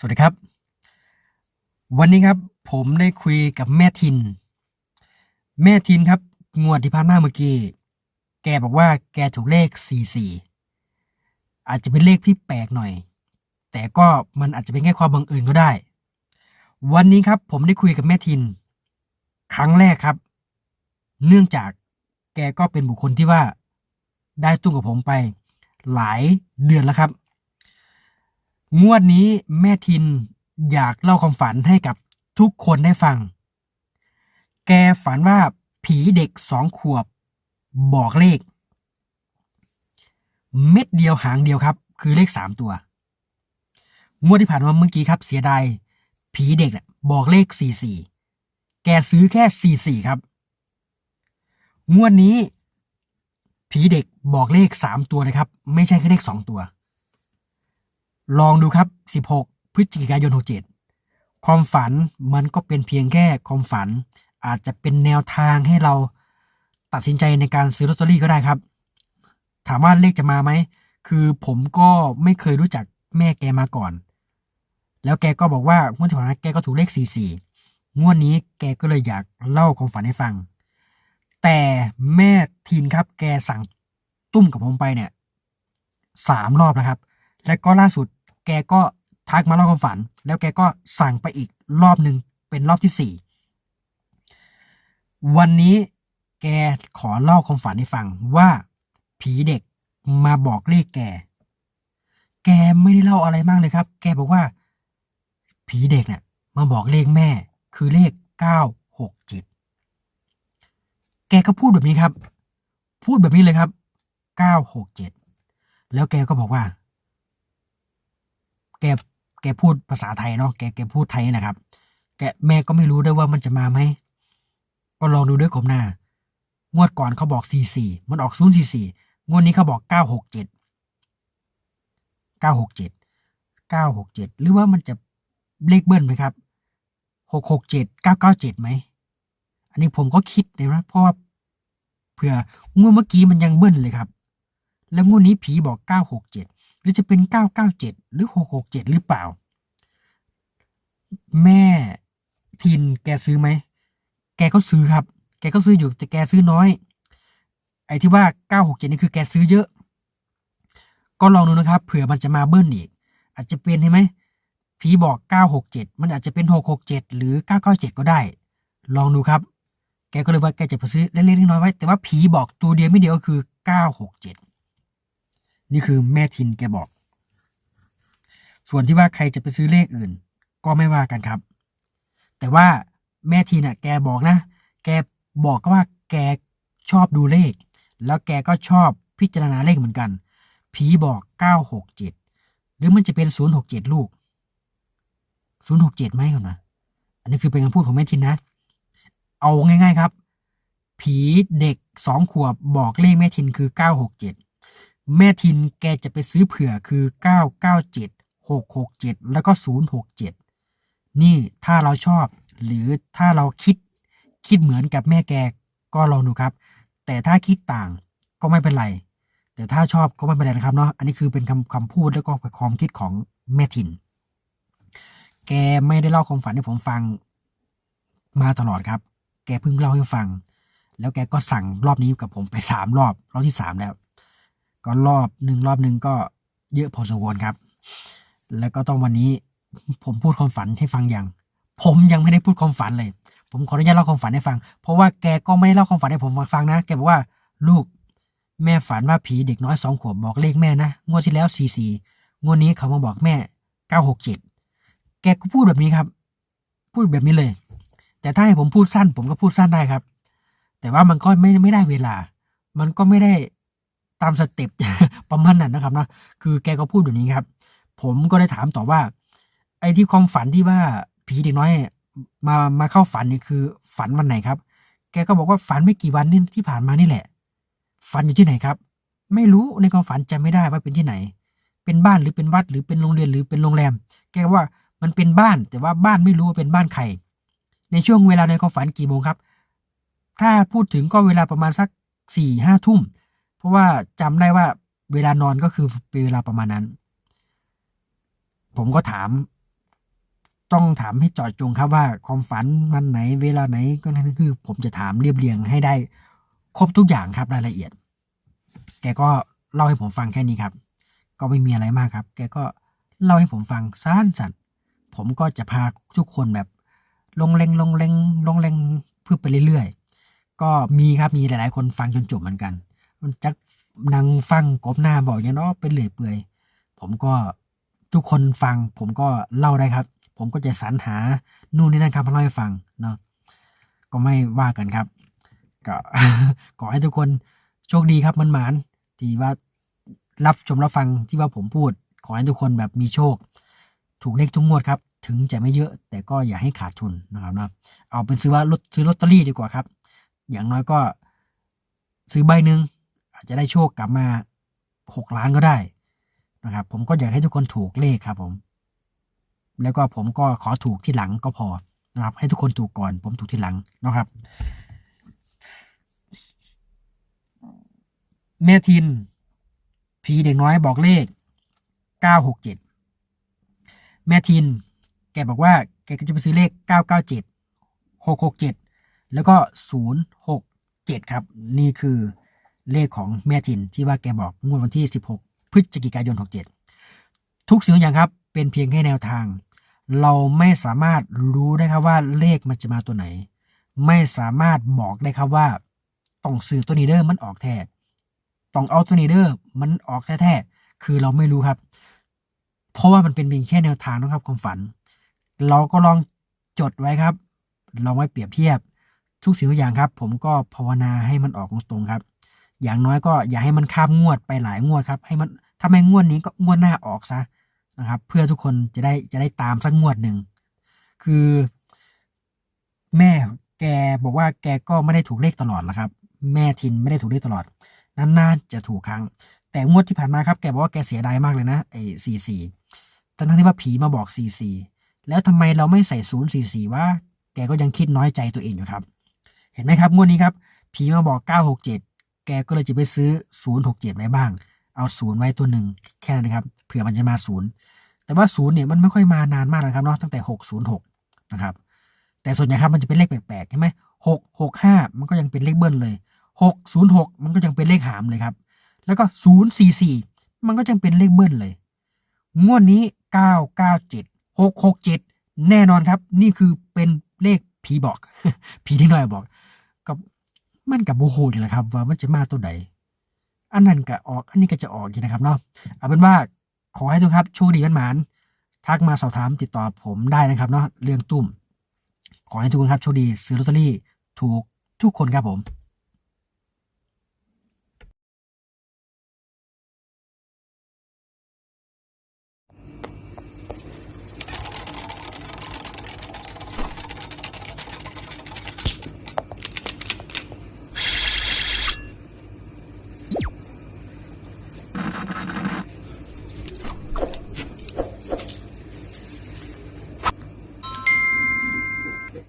สวัสดีครับ วันนี้ครับผมได้คุยกับแม่ทิน แม่ทินครับ งวดที่ผ่านมาเมื่อกี้ แกบอกว่าแกถูกเลขสี่สี่อาจจะเป็นเลขที่แปลกหน่อย แต่ก็มันอาจจะเป็นแค่ความบังเอิญก็ได้ วันนี้ครับผมได้คุยกับแม่ทิน ครั้งแรกครับ เนื่องจากแกก็เป็นบุคคลที่ว่าได้ตุ้งกับผมไป หลายเดือนแล้วครับ งวดนี้แม่ทินอยากเล่าความฝันให้กับทุกคนได้ฟัง แกฝันว่าผีเด็กสองขวบ บอกเลข เม็ดเดียวหางเดียวครับ คือเลขสามตัว งวดที่ผ่านมาเมื่อกี้ครับเสียดายผีเด็กน่ะบอกเลขสี่สี่แกซื้อแค่สี่สี่ครับ งวดนี้ ผีเด็กบอกเลขสามตัวนะครับ ไม่ใช่แค่เลขสองตัว ลองดูครับ 16 พฤศจิกายน 67 ความฝันมันก็เป็นเพียงแค่ความฝัน อาจจะเป็นแนวทางให้เราตัดสินใจในการซื้อลอตเตอรี่ก็ได้ครับ ถามว่าเลขจะมาไหม คือผมก็ไม่เคยรู้จักแม่แกมาก่อน แล้วแกก็บอกว่างวดที่ผ่านมาแกก็ถูกเลข 44 งวดนี้แกก็เลยอยากเล่าความฝันให้ฟัง แต่แม่ทีนครับ แกสั่งตุ้มกับผมไปเนี่ยสามรอบแล้วครับ และก็ล่าสุด แกก็ทักมาเล่าความฝัน แล้วแกก็สั่งไปอีกรอบหนึ่งเป็นรอบที่สี่วันนี้แกขอเล่าความฝันให้ฟังว่าผีเด็กมาบอกเลขแก แกไม่ได้เล่าอะไรมากเลยครับ แกบอกว่า ผีเด็กเนี่ยมาบอกเลขแม่ คือเลขเก้าหกเจ็ดแกก็พูดแบบนี้ครับ พูดแบบนี้เลยครับเก้าหกเจ็ดแล้วแกก็บอกว่า แกแกพูดภาษาไทยเนาะแกแกพูดไทยนะครับ แกแม่ก็ไม่รู้ด้วยว่ามันจะมาไหมก็ลองดูด้วยกลมหน้างวดก่อนเขาบอก44มันออก044งวดนี้เขาบอก967 967 967หรือว่ามันจะเลขเบิ้ลไหมครับ667 997ไหมอันนี้ผมก็คิดเลยนะเพราะว่าเผื่องวดเมื่อกี้มันยังเบิ้ลเลยครับ แล้วงวดนี้ผีบอก967ห หรือจะเป็น 997 หรือ 667 หรือเปล่า แม่ทินแกซื้อไหม แกก็ซื้อครับ แกก็ซื้ออยู่แต่แกซื้อน้อย ไอ้ที่ว่า 967 นี่คือแกซื้อเยอะ ก็ลองดูนะครับ เผื่อมันจะมาเบิ้ลอีก อาจจะเป็นใช่ไหมผีบอก 967 มันอาจจะเป็น 667 หรือ 997 ก็ได้ ลองดูครับ แกก็เลยว่าแกจะไปซื้อเล็กๆน้อยๆไว้ แต่ว่าผีบอกตัวเดียวไม่เดียวก็คือ 967 นี่คือแม่ทินแกบอก ส่วนที่ว่าใครจะไปซื้อเลขอื่น ก็ไม่ว่ากันครับ แต่ว่าแม่ทินอะ แกบอกนะ แกบอกก็ว่าแกชอบดูเลข แล้วแกก็ชอบพิจารณาเลขเหมือนกัน ผีบอก 967 หรือมันจะเป็น 067 ลูก 067ไหมครับนะอันนี้คือเป็นคำพูดของแม่ทินนะ เอาง่าย ๆครับ ผีเด็กสองขวบบอกเลขแม่ทินคือ 967 แม่ทินแกจะไปซื้อเผื่อคือ 997 667 แล้วก็ 067 นี่ถ้าเราชอบหรือถ้าเราคิดคิดเหมือนกับแม่แกก็ลองดูครับ แต่ถ้าคิดต่างก็ไม่เป็นไร แต่ถ้าชอบก็ไม่เป็นไรนะครับเนาะอันนี้คือเป็นคำคำพูดแล้วก็ความคิดของแม่ทิน แกไม่ได้เล่าความฝันให้ผมฟังมาตลอดครับ แกเพิ่งเล่าให้ฟัง แล้วแกก็สั่งรอบนี้กับผมไปสามรอบ รอบที่สามแล้ว ก็รอบหนึ่งรอบหนึ่งก็เยอะพอสมควรครับ แล้วก็ต้องวันนี้ผมพูดความฝันให้ฟังอย่าง ผมยังไม่ได้พูดความฝันเลย ผมขออนุญาตเล่าความฝันให้ฟัง เพราะว่าแกก็ไม่ได้เล่าความฝันให้ผมฟังนะ แกบอกว่าลูกแม่ฝันว่าผีเด็กน้อยสองขวบบอกเลขแม่นะงวดที่แล้วสี่สี่งวดนี้เขามาบอกแม่เก้าหกเจ็ดแกก็พูดแบบนี้ครับ พูดแบบนี้เลย แต่ถ้าให้ผมพูดสั้น ผมก็พูดสั้นได้ครับ แต่ว่ามันก็ไม่ไม่ได้เวลา มันก็ไม่ได้ ตามสเต็ปประมาณนั้นนะครับเนาะคือแกก็พูดแบบนี้ครับ ผมก็ได้ถามต่อว่า ไอ้ที่ความฝันที่ว่าผีเด็กน้อย มามาเข้าฝันนี่คือ ฝันวันไหนครับ แกก็บอกว่าฝันไม่กี่วันนี่ที่ผ่านมานี่แหละ ฝันอยู่ที่ไหนครับ ไม่รู้ในความฝันจำไม่ได้ว่าเป็นที่ไหน เป็นบ้านหรือเป็นวัดหรือเป็นโรงเรียนหรือเป็นโรงแรม แกก็ว่ามันเป็นบ้านแต่ว่าบ้านไม่รู้ว่าเป็นบ้านใครในช่วงเวลาในความฝันกี่โมงครับ ถ้าพูดถึงก็เวลาประมาณสักสี่ห้าทุ่ม เพราะว่าจำได้ว่าเวลานอนก็คือเป็นเวลาประมาณนั้น ผมก็ถาม ต้องถามให้จอดจงครับว่าความฝันวันไหน เวลาไหนก็นั่นคือ ผมจะถามเรียบเรียงให้ได้ ครบทุกอย่างครับรายละเอียด แกก็เล่าให้ผมฟังแค่นี้ครับ ก็ไม่มีอะไรมากครับ แกก็เล่าให้ผมฟังสั้นๆผมก็จะพาทุกคนแบบ ลงเลงลงเลงลงเลงเพื่อไปเรื่อยๆ ก็มีครับมีหลายๆ คนฟังจนจบเหมือนกัน มันจักนั่งฟังกบหน้าบอกอย่างเนาะเป็นเหลื่อยเปื่อย ผมก็ทุกคนฟัง ผมก็เล่าได้ครับ ผมก็จะสรรหานู่นนี่นั่นครับมาเล่าให้ฟังเนาะก็ไม่ว่ากันครับ ก็ขอให้ทุกคนโชคดีครับมันหมานที่ว่ารับชมรับฟังที่ว่าผมพูด ขอให้ทุกคนแบบมีโชค ถูกเลขทุกงวดครับ ถึงจะไม่เยอะแต่ก็อย่าให้ขาดทุนนะครับนะเอาเป็นซื้อว่าซื้อลอตเตอรี่ดีกว่าครับ อย่างน้อยก็ซื้อใบหนึ่ง อาจจะได้โชคกลับมาหกล้านก็ได้นะครับ ผมก็อยากให้ทุกคนถูกเลขครับผม แล้วก็ผมก็ขอถูกที่หลังก็พอนะครับ ให้ทุกคนถูกก่อน ผมถูกที่หลังนะครับแมทินผีเด็กน้อยบอกเลขเก้าหกเจ็ดแม่ทิน แกบอกว่า แกก็จะไปซื้อเลขเก้าเก้าเจ็ดหกหกเจ็ดแล้วก็ศูนย์หกเจ็ดครับ นี่คือ เลขของแม่ทินที่ว่าแกบอกงวดวันที่สิบหกพฤศจิกายนหกเจ็ดทุกสิ่งอย่างครับ เป็นเพียงแค่แนวทาง เราไม่สามารถรู้ได้ครับว่าเลขมันจะมาตัวไหน ไม่สามารถบอกได้ครับว่าต้องซื้อตัวนี้เด้อมันออกแท้ต้องเอาตัวนี้เด้อมันออกแท้ๆคือเราไม่รู้ครับ เพราะว่ามันเป็นเพียงแค่แนวทางนะครับความฝัน เราก็ลองจดไว้ครับลองไว้เปรียบเทียบทุกสิ่งทุกอย่างครับ ผมก็ภาวนาให้มันออกตรงๆครับ อย่างน้อยก็อย่าให้มันข้ามงวดไปหลายงวดครับ ให้มันถ้าไม่งวดนี้ก็งวดหน้าออกซะนะครับ เพื่อทุกคนจะได้จะได้ตามสักงวดหนึ่งคือ แม่แกบอกว่าแกก็ไม่ได้ถูกเลขตลอดหรอกครับ แม่ทินไม่ได้ถูกเลขตลอดนานๆจะถูกครั้ง แต่งวดที่ผ่านมาครับแกบอกว่าแกเสียดายมากเลยนะไอ้สี่สี่ทั้งที่ว่าผีมาบอกสี่สี่แล้วทำไมเราไม่ใส่ศูนย์สี่สี่ว่าแกก็ยังคิดน้อยใจตัวเองอยู่ครับ เห็นไหมครับงวดนี้ครับ ผีมาบอกเก้าหกเจ็ด แกก็เลยจะไปซื้อศูนย์หกไว้บ้าง เอาศูนย์ไว้ตัวหนึ่งแค่นั้นนะครับ เผื่อมันจะมาศูนย์แต่ว่าศูนย์เนี่ยมันไม่ค่อยมานานมากนะครับเนาะตั้งแต่หกศูนะครับ แต่ส่วนใหญ่ครับมันจะเป็นเลขแปลกๆใช่ไหมหกหกห้ามันก็ยังเป็นเลขเบิ้ลเลยหกศูนย์หกมันก็ยังเป็นเลขหามเลยครับ แล้วก็ศูนย์สี่สี่มันก็ยังเป็นเลขเบิ้ลเลย งวดนี้เก้าเก้าเจ็ดหกหกเจ็ดแน่นอนครับ นี่คือเป็นเลขผีบอกผีที่น้อยบอก มันกับโมโหนี่แหละครับ ว่ามันจะมาตัวใดอันนั้นก็ออก อันนี้ก็จะออกอย่างนะครับเนาะเอาเป็นว่าขอให้ทุกครับโชคดีกันหมานทักมาสอบถามติดต่อผมได้นะครับเนาะเรื่องตุ้มขอให้ทุกคนครับโชคดีซื้อลอตเตอรี่ถูกทุกคนครับผม